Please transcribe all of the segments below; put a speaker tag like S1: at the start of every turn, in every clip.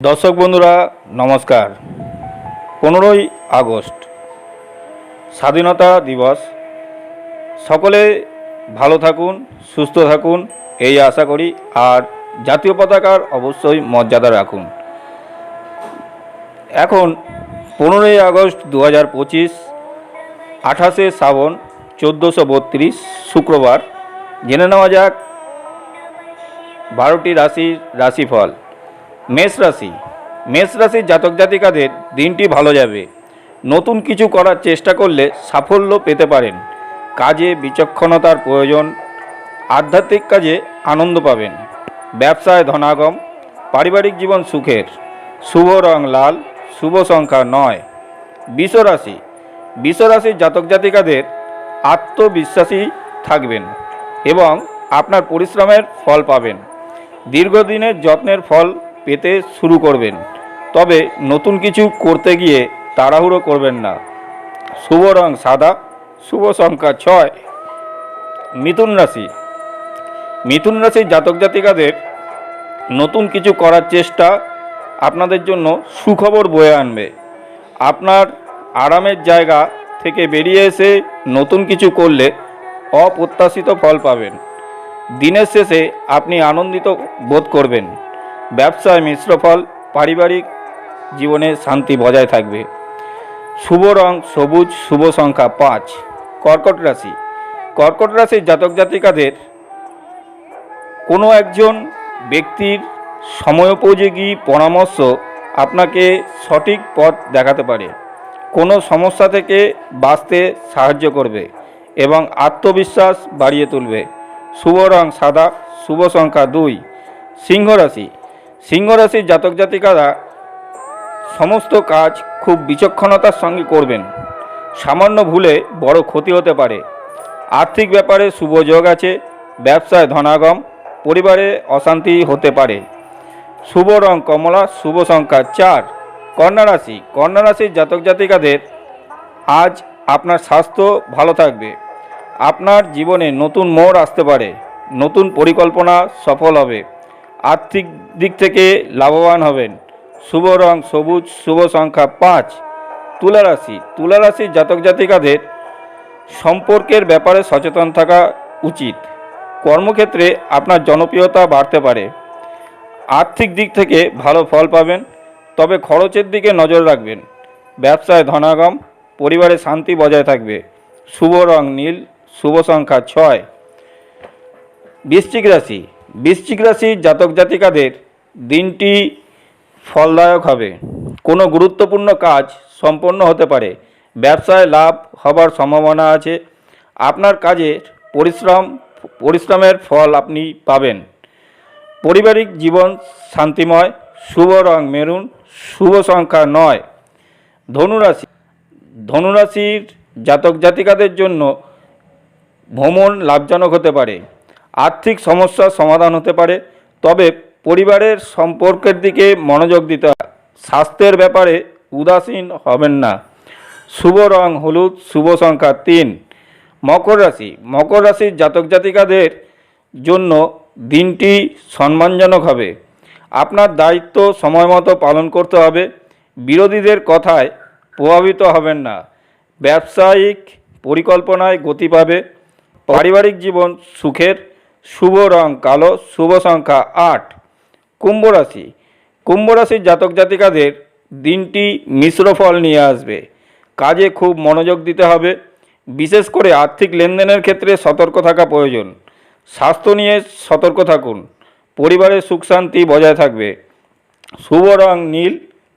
S1: দর্শক বন্ধুরা, নমস্কার। পনেরোই আগস্ট, স্বাধীনতা দিবস। সকলে ভালো থাকুন, সুস্থ থাকুন, এই আশা করি। আর জাতীয় পতাকার অবশ্যই মর্যাদা রাখুন। এখন পনেরোই আগস্ট দু হাজার পঁচিশ, আঠাশে শ্রাবণ, চোদ্দোশো বত্রিশ, শুক্রবার। জেনে নেওয়া যাক বারোটি রাশির রাশিফল। মেষ রাশি। মেষ রাশির জাতক জাতিকাদের দিনটি ভালো যাবে। নতুন কিছু করার চেষ্টা করলে সাফল্য পেতে পারেন। কাজে বিচক্ষণতার প্রয়োজন। আধ্যাত্মিক কাজে আনন্দ পাবেন। ব্যবসায় ধনাগম। পারিবারিক জীবন সুখের। শুভ রং লাল, শুভ সংখ্যা নয়। বিশ্বরাশি বিশ্বরাশির জাতক জাতিকাদের আত্মবিশ্বাসী থাকবেন এবং আপনার পরিশ্রমের ফল পাবেন। দীর্ঘদিনের যত্নের ফল পেতে শুরু করবেন। তবে নতুন কিছু করতে গিয়ে তাড়াহুড়ো করবেন না। শুভ রং সাদা, শুভ সংখ্যা ছয়। মিথুন রাশি। মিথুন রাশির জাতক জাতিকাদের নতুন কিছু করার চেষ্টা আপনাদের জন্য সুখবর বয়ে আনবে। আপনার আরামের জায়গা থেকে বেরিয়ে এসে নতুন কিছু করলে অপ্রত্যাশিত ফল পাবেন। দিনের শেষে আপনি আনন্দিত বোধ করবেন। ব্যবসায় মিশ্র ফল, পারিবারিক জীবনে শান্তি বজায় থাকবে। শুভ রং, সবুজ, শুভ সংখ্যা পাঁচ। কর্কট রাশি। কর্কট রাশির জাতক জাতিকাদের কোনো একজন ব্যক্তির সময়োপযোগী পরামর্শ আপনাকে সঠিক পথ দেখাতে পারে। কোনো সমস্যা থেকে বাঁচতে সাহায্য করবে এবং আত্মবিশ্বাস বাড়িয়ে তুলবে। শুভ রং সাদা, শুভ সংখ্যা দুই। সিংহ রাশি। সিংহ রাশির জাতক জাতিকারা সমস্ত কাজ খুব বিচক্ষণতার সঙ্গে করবেন। সামান্য ভুলে বড় ক্ষতি হতে পারে। আর্থিক ব্যাপারে শুভ যোগ আছে, ব্যবসায় ধনাগম, পরিবারে অশান্তি হতে পারে। শুভ রং কমলা, শুভ সংখ্যা চার। কন্যা রাশি, কন্যা রাশির জাতক জাতিকাদের আজ আপনার স্বাস্থ্য ভালো থাকবে। আপনার জীবনে নতুন মোড় আসতে পারে। নতুন পরিকল্পনা সফল হবে। আর্থিক দিক থেকে লাভবান হবেন। শুভ রং সবুজ, শুভ সংখ্যা পাঁচ। তুলা রাশি তুলা রাশির জাতক জাতিকাদের সম্পর্কের ব্যাপারে সচেতন থাকা উচিত। কর্মক্ষেত্রে আপনার জনপ্রিয়তা বাড়তে পারে। আর্থিক দিক থেকে ভালো ফল পাবেন, তবে খরচের দিকে নজর রাখবেন। ব্যবসায় ধনাগম, পরিবারে শান্তি বজায় থাকবে। শুভ রং নীল, শুভ সংখ্যা ছয়। বৃশ্চিক রাশি। বৃশ্চিক রাশির জাতক জাতিকাদের দিনটি ফলদায়ক হবে। কোনো গুরুত্বপূর্ণ কাজ সম্পন্ন হতে পারে। ব্যবসায় লাভ হবার সম্ভাবনা আছে। আপনার কাজের পরিশ্রম, পরিশ্রমের ফল আপনি পাবেন। পারিবারিক জীবন শান্তিময়, শুভ রং মেরুন, শুভ সংখ্যা নয়। ধনুরাশি, ধনুরাশির জাতক জাতিকাদের জন্য ভ্রমণ লাভজনক হতে পারে। আর্থিক সমস্যার সমাধান হতে পারে, তবে পরিবারের সম্পর্কের দিকে মনোযোগ দিতে স্বাস্থ্যের ব্যাপারে উদাসীন হবেন না। শুভ রং, হলুদ, শুভ সংখ্যা তিন। মকর রাশি, মকর রাশির জাতক জাতিকাদের জন্য দিনটি সম্মানজনক হবে। আপনার দায়িত্ব সময় মতো পালন করতে হবে। বিরোধীদের কথায় প্রভাবিত হবেন না। ব্যবসায়িক পরিকল্পনায় গতি পাবে। পারিবারিক জীবন সুখের শুভ রং কালো, শুভ সংখ্যা আট। কুম্ভ রাশি। কুম্ভ রাশির জাতক জাতিকাদের দিনটি মিশ্র ফল নিয়ে আসবে। কাজে খুব মনোযোগ দিতে হবে। বিশেষ করে আর্থিক লেনদেনের ক্ষেত্রে সতর্ক থাকা প্রয়োজন। স্বাস্থ্য নিয়ে সতর্ক থাকুন। পরিবারের সুখ শান্তি বজায় থাকবে। শুভ রং নীল,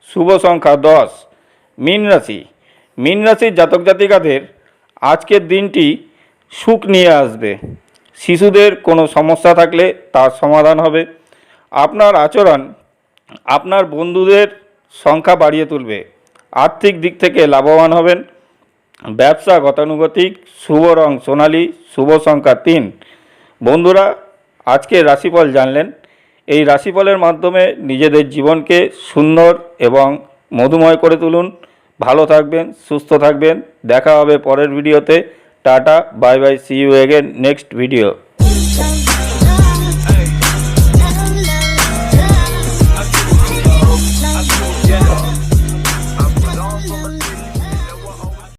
S1: শুভ সংখ্যা দশ। মীন রাশি। মীন রাশির জাতক জাতিকাদের আজকের দিনটি সুখ নিয়ে আসবে। শিশুদের কোনো সমস্যা থাকলে তার সমাধান হবে। আপনার আচরণ আপনার বন্ধুদের সংখ্যা বাড়িয়ে তুলবে। আর্থিক দিক থেকে লাভবান হবেন। ব্যবসা গতানুগতিক, শুভ রং সোনালি, শুভ সংখ্যা তিন। বন্ধুরা আজকে রাশিফল জানলেন। এই রাশিফলের মাধ্যমে নিজেদের জীবনকে সুন্দর এবং মধুময় করে তুলুন। ভালো থাকবেন, সুস্থ থাকবেন। দেখা হবে পরের ভিডিওতে। Tata, bye bye, see you again next video.